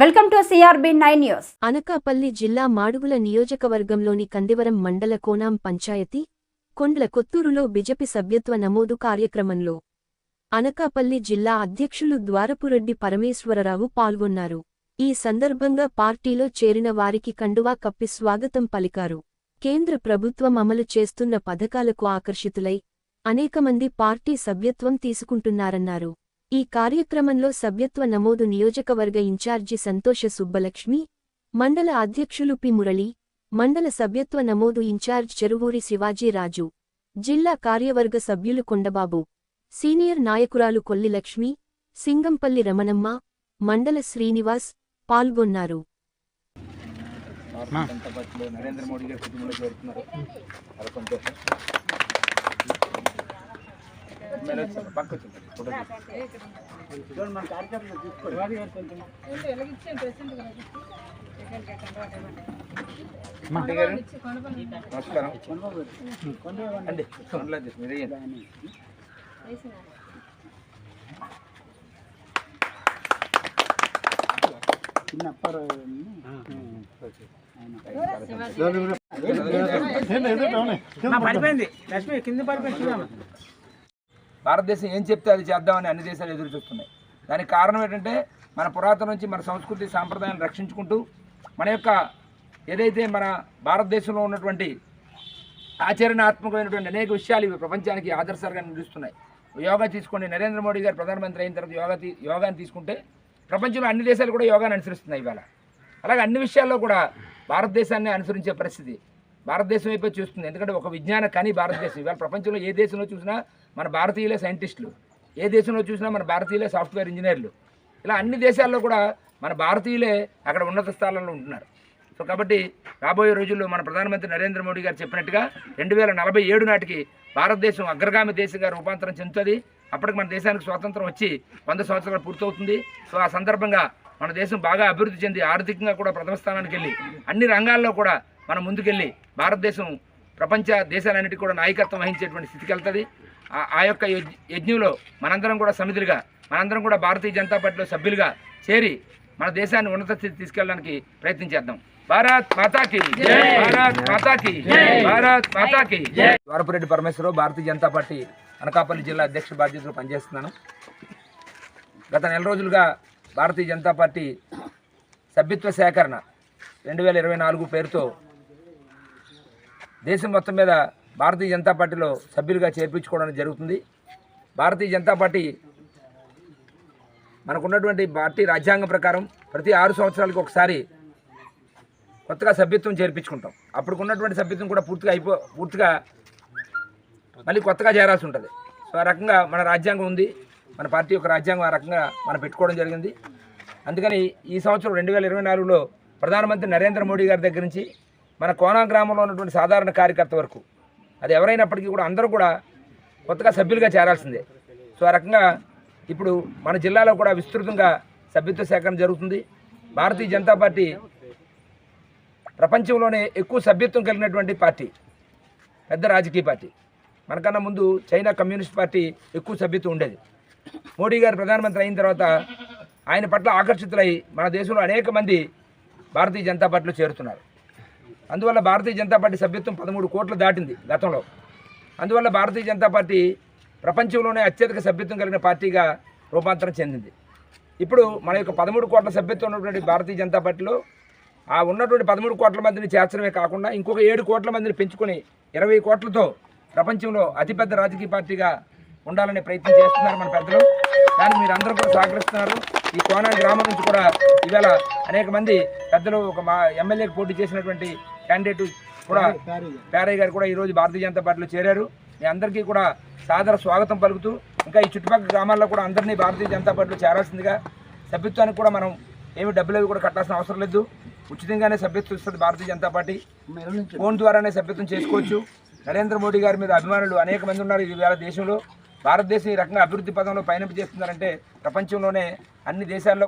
Welcome to CRB nine news. Anakapalli జిల్లా మాడుగుల నియోజకవర్గంలోని కందివరం మండల కోనాం పంచాయతీ కొండ్ల కొత్తూరులో బిజెపి సభ్యత్వ నమోదు కార్యక్రమంలో అనకాపల్లి జిల్లా అధ్యక్షులు ద్వారపురెడ్డి పరమేశ్వరరావు పాల్గొన్నారు. ఈ సందర్భంగా పార్టీలో చేరిన వారికి కండువా కప్పి స్వాగతం పలికారు. కేంద్ర ప్రభుత్వం అమలు చేస్తున్న పథకాలకు ఆకర్షితులై అనేక మంది పార్టీ సభ్యత్వం తీసుకుంటున్నారన్నారు. ఈ కార్యక్రమంలో సభ్యత్వ నమోదు నియోజకవర్గ ఇన్ఛార్జి సంతోష సుబ్బలక్ష్మి మండల అధ్యక్షులు పి మురళి మండల సభ్యత్వ నమోదు ఇన్ఛార్జ్ చెరువూరి శివాజీరాజు జిల్లా కార్యవర్గ సభ్యులు కొండబాబు సీనియర్ నాయకురాలు కొల్లి లక్ష్మి సింగంపల్లి రమణమ్మ మండల శ్రీనివాస్ పాల్గొన్నారు. నరేంద్ర మోడీ గారి కుటుంబంలో చేరుతున్నారు చాలా సంతోషం ఎమ్మెల్యే వచ్చారు, పక్క వచ్చారు, ఫోటో తీసుకోండి. చూడండి, మన కార్యకర్తలు తీసుకోండి. రెడ్డి గారు, నమస్కారం అండి వేయండి. పడిపోయింది లక్ష్మి కింద పడిపోయింది భారతదేశం ఏం చెప్తే అది చేద్దామని అన్ని దేశాలు ఎదురు చూస్తున్నాయి. దానికి కారణం ఏంటంటే మన పురాతన నుంచి మన సంస్కృతి సాంప్రదాయాన్ని రక్షించుకుంటూ మన యొక్క ఏదైతే మన భారతదేశంలో ఉన్నటువంటి ఆచరణాత్మకమైనటువంటి అనేక విషయాలు ఇవి ప్రపంచానికి ఆదర్శాలుగా నిలుస్తున్నాయి. యోగా తీసుకోండి. నరేంద్ర మోడీ గారు ప్రధానమంత్రి అయిన తర్వాత యోగా తీ యోగాని తీసుకుంటే ప్రపంచంలో అన్ని దేశాలు కూడా యోగాని అనుసరిస్తున్నాయి ఇవాళ. అలాగే అన్ని విషయాల్లో కూడా భారతదేశాన్ని అనుసరించే పరిస్థితి. భారతదేశం వైపు చూస్తుంది. ఎందుకంటే ఒక విజ్ఞాన కని భారతదేశం. ఇవాళ ప్రపంచంలో ఏ దేశంలో చూసినా మన భారతీయులే సైంటిస్టులు. ఏ దేశంలో చూసినా మన భారతీయులే సాఫ్ట్వేర్ ఇంజనీర్లు. ఇలా అన్ని దేశాల్లో కూడా మన భారతీయులే అక్కడ ఉన్నత స్థానంలో ఉంటున్నారు. సో కాబట్టి రాబోయే రోజుల్లో మన ప్రధానమంత్రి నరేంద్ర మోడీ గారు చెప్పినట్టుగా రెండు వేల నలభై ఏడు నాటికి భారతదేశం అగ్రగామి దేశంగా రూపాంతరం చెందుతుంది. అప్పటికి మన దేశానికి స్వాతంత్రం వచ్చి వంద సంవత్సరాలు పూర్తవుతుంది. సో ఆ సందర్భంగా మన దేశం బాగా అభివృద్ధి చెంది ఆర్థికంగా కూడా ప్రథమ స్థానానికి వెళ్ళి అన్ని రంగాల్లో కూడా మనం ముందుకెళ్ళి భారతదేశం ప్రపంచ దేశాలన్నిటికీ కూడా నాయకత్వం వహించేటువంటి స్థితికి వెళ్తుంది. ఆ- ఆ యొక్క యజ్- యజ్ఞంలో మనందరం కూడా సమిధులుగా మనందరం కూడా భారతీయ జనతా పార్టీలో సభ్యులుగా చేరి మన దేశాన్ని ఉన్నత స్థితి తీసుకెళ్ళడానికి ప్రయత్నం చేద్దాం. భారత్ మాతాకి భారత్ మాతాకి భారత్ మాతాకి ద్వారపురెడ్డి పరమేశ్వరరావు భారతీయ జనతా పార్టీ అనకాపల్లి జిల్లా అధ్యక్ష బాధ్యతలు పనిచేస్తున్నాను. గత నెల రోజులుగా భారతీయ జనతా పార్టీ సభ్యత్వ సేకరణ రెండు వేల ఇరవై నాలుగు పేరుతో దేశం మొత్తం మీద భారతీయ జనతా పార్టీలో సభ్యులుగా చేర్పించుకోవడం జరుగుతుంది. భారతీయ జనతా పార్టీ మనకున్నటువంటి పార్టీ రాజ్యాంగం ప్రకారం ప్రతి ఆరు సంవత్సరాలకు ఒకసారి కొత్తగా సభ్యత్వం చేర్పించుకుంటాం. అప్పుడు ఉన్నటువంటి సభ్యత్వం కూడా పూర్తిగా అయిపో పూర్తిగా మళ్ళీ కొత్తగా చేరాల్సి ఉంటుంది. సో ఆ రకంగా మన రాజ్యాంగం ఉంది. మన పార్టీ యొక్క రాజ్యాంగం ఆ రకంగా మనం పెట్టుకోవడం జరిగింది. అందుకని ఈ సంవత్సరం రెండు వేల ఇరవై నాలుగులో ప్రధానమంత్రి నరేంద్ర మోడీ గారి దగ్గర నుంచి మన కోనా గ్రామంలో ఉన్నటువంటి సాధారణ కార్యకర్త వరకు. అది ఎవరైనప్పటికీ కూడా అందరూ కూడా కొత్తగా సభ్యులుగా చేరాల్సిందే. సో ఆ రకంగా ఇప్పుడు మన జిల్లాలో కూడా విస్తృతంగా సభ్యత్వ సేకరణ జరుగుతుంది. భారతీయ జనతా పార్టీ ప్రపంచంలోనే ఎక్కువ సభ్యత్వం కలిగినటువంటి పార్టీ పెద్ద రాజకీయ పార్టీ. మనకన్నా ముందు చైనా కమ్యూనిస్ట్ పార్టీ ఎక్కువ సభ్యత్వం ఉండేది. మోడీ గారు ప్రధానమంత్రి అయిన తర్వాత ఆయన పట్ల ఆకర్షితులై మన దేశంలో అనేక మంది భారతీయ జనతా పార్టీలో చేరుతున్నారు. అందువల్ల భారతీయ జనతా పార్టీ సభ్యత్వం పదమూడు కోట్లు దాటింది గతంలో. అందువల్ల భారతీయ జనతా పార్టీ ప్రపంచంలోనే అత్యధిక సభ్యత్వం కలిగిన పార్టీగా రూపాంతరం చెందింది. ఇప్పుడు మన యొక్క పదమూడు కోట్ల సభ్యత్వం ఉన్నటువంటి భారతీయ జనతా పార్టీలో ఆ ఉన్నటువంటి పదమూడు కోట్ల మందిని చేర్చడమే కాకుండా ఇంకొక ఏడు కోట్ల మందిని పెంచుకొని ఇరవై కోట్లతో ప్రపంచంలో అతిపెద్ద రాజకీయ పార్టీగా ఉండాలనే ప్రయత్నం చేస్తున్నారు మన పెద్దలు. దాన్ని మీరు అందరూ కూడా సహకరిస్తున్నారు. ఈ కోనా గ్రామం నుంచి కూడా ఇవాళ అనేక మంది పెద్దలు ఒక మా ఎమ్మెల్యేకి పోటీ చేసినటువంటి క్యాండిడేట్ కూడా పేరయ్య గారు. కూడా ఈరోజు భారతీయ జనతా పార్టీలో చేరారు. మీ అందరికీ కూడా సాదర స్వాగతం పలుకుతూ ఇంకా ఈ చుట్టుపక్కల గ్రామాల్లో కూడా అందరినీ భారతీయ జనతా పార్టీలో చేరాల్సిందిగా సభ్యత్వానికి కూడా మనం ఏమి డబ్బులు అవి కూడా కట్టాల్సిన అవసరం లేదు. ఉచితంగానే సభ్యత్వం ఇస్తుంది భారతీయ జనతా పార్టీ. ఫోన్ ద్వారానే సభ్యత్వం చేసుకోవచ్చు. నరేంద్ర మోడీ గారి మీద అభిమానులు అనేక మంది ఉన్నారు ఇవాళ దేశంలో. భారతదేశం ఈ రకంగా అభివృద్ధి పదంలో పయనింపజేస్తున్నారంటే ప్రపంచంలోనే అన్ని దేశాల్లో